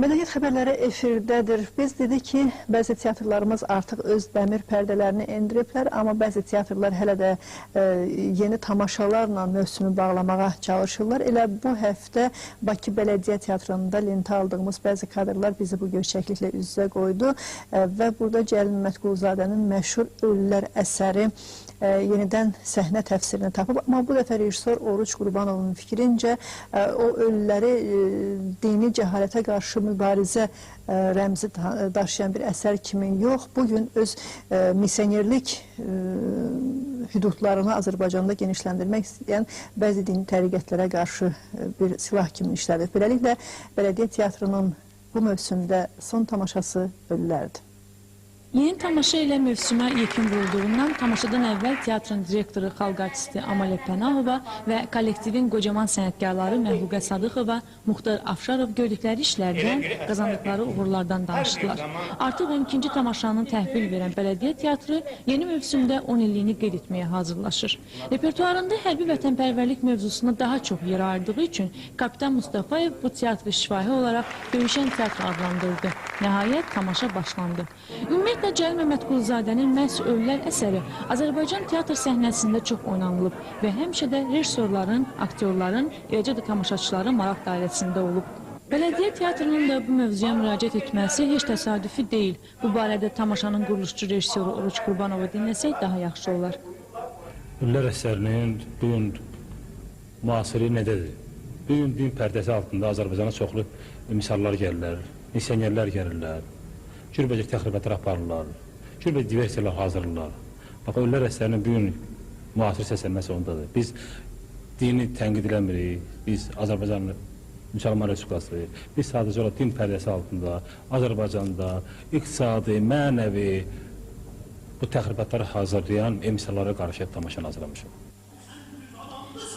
Mədəniyyət xəbərləri efirdədir. Biz dedik ki, bəzi teatrlarımız artıq öz dəmir pərdələrini endiriblər, amma bəzi teatrlar hələ də e, yeni tamaşalarla mövsümü bağlamağa çalışırlar. Elə bu həftə Bakı Bələdiyyə Teatrında lentə aldığımız bəzi kadrlar bizi bu gerçəkliklə üz-üzə qoydu e, və burada Cəlil Mətqulzadənin məşhur Ölülər əsəri e, yenidən səhnə təfsirini tapıb. Amma bu dəfə rejissor Oruç Qurbanovun fikrincə e, o ölüləri e, dini cəhalətə qarşı mübarizə e, rəmzi da- daşıyan bir əsər kimi yox, bu gün öz e, misionerlik e, hüdudlarını Azərbaycanda genişləndirmək istəyən bəzi dini təriqətlərə qarşı bir silah kimi işlədir. Beləliklə, Bələdiyyə Teatrının bu mövsümdə son tamaşası ölülərdir. Yeni tamaşa ilə mövsümə yekun vurulduğundan tamaşadan əvvəl teatrın direktoru, xalq artisti Amalə Pənahova və kollektivin qocaman sənətkarları Məhbuqə Sadıxova, Muxtar Afşarov gördükləri işlərdən, qazandıqları uğurlardan danışdılar. Artıq 12-ci tamaşanın təhvil verən Bələdiyyə Teatrı yeni mövsümdə 10 illiyini qeyd etməyə hazırlaşır. Repertuarında hərbi vətənpərvərlik mövzusuna daha çox yer ayırdığı üçün Kapitan Mustafayev bu teatrı şifahi olaraq döyüşən teatr adlandırdı. Nəhayət tamaşa başlandı. Ümumiyyətlə Cəlil Məmmədquluzadənin məhz Ölülər əsəri Azərbaycan teatr səhnəsində çox oynanılıb və həmişə də rejissorların, aktyorların, eləcə də tamaşaçıların maraq dairəsində olub. Bələdiyyə teatrının da bu mövzuya müraciət etməsi heç təsadüfi deyil. Bu barədə tamaşanın quruluşçu rejissoru Oruç Qurbanovu dinləsək daha yaxşı olar. Ünlülər əsərinin bu gün müasiri nədədir? Bu gün din pərdəsi altında Azərbaycana çoxlu misallar gəlirlər, misionerlər gəlirlər, cürbəcə təxribatlar aparırlar, cürbəcə diversiyalar hazırlayırlar. Bax, Ünlülər əsərinin bu gün müasir səslənməsi ondadır. Biz dini tənqid eləmirik, biz Azərbaycanlı Müsəlman Respublikası, biz sadəcə olaraq din pərdəsi altında Azərbaycanda iqtisadi, mənəvi bu təxribatları hazırlayan emisarlara qarşı tamaşa hazırlamışıq.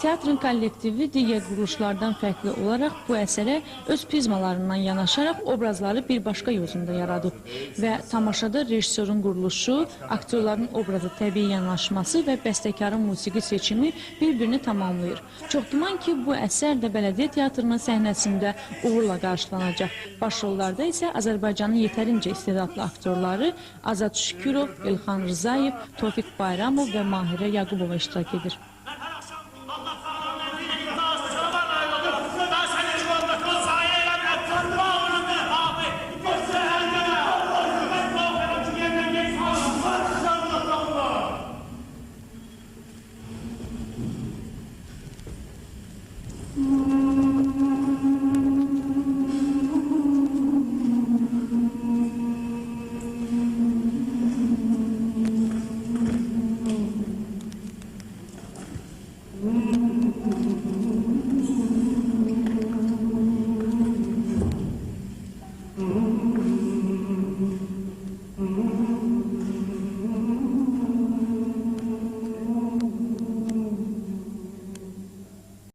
Teatrın kollektivi digər quruluşlardan fərqli olaraq bu əsərə öz prizmalarından yanaşaraq obrazları bir başqa yozunda yaradıb və tamaşada rejissorun quruluşu, aktyorların obraza təbii yanaşması və bəstəkarın musiqi seçimi bir-birini tamamlayır. Çox güman ki, bu əsər də Bələdiyyə Teatrının səhnəsində uğurla qarşılanacaq. Baş rollarda isə Azərbaycanın yetərincə istedadlı aktyorları Azad Şükürov, İlxan Rzayev, Tofiq Bayramov və Mahirə Yaqubova iştirak edir.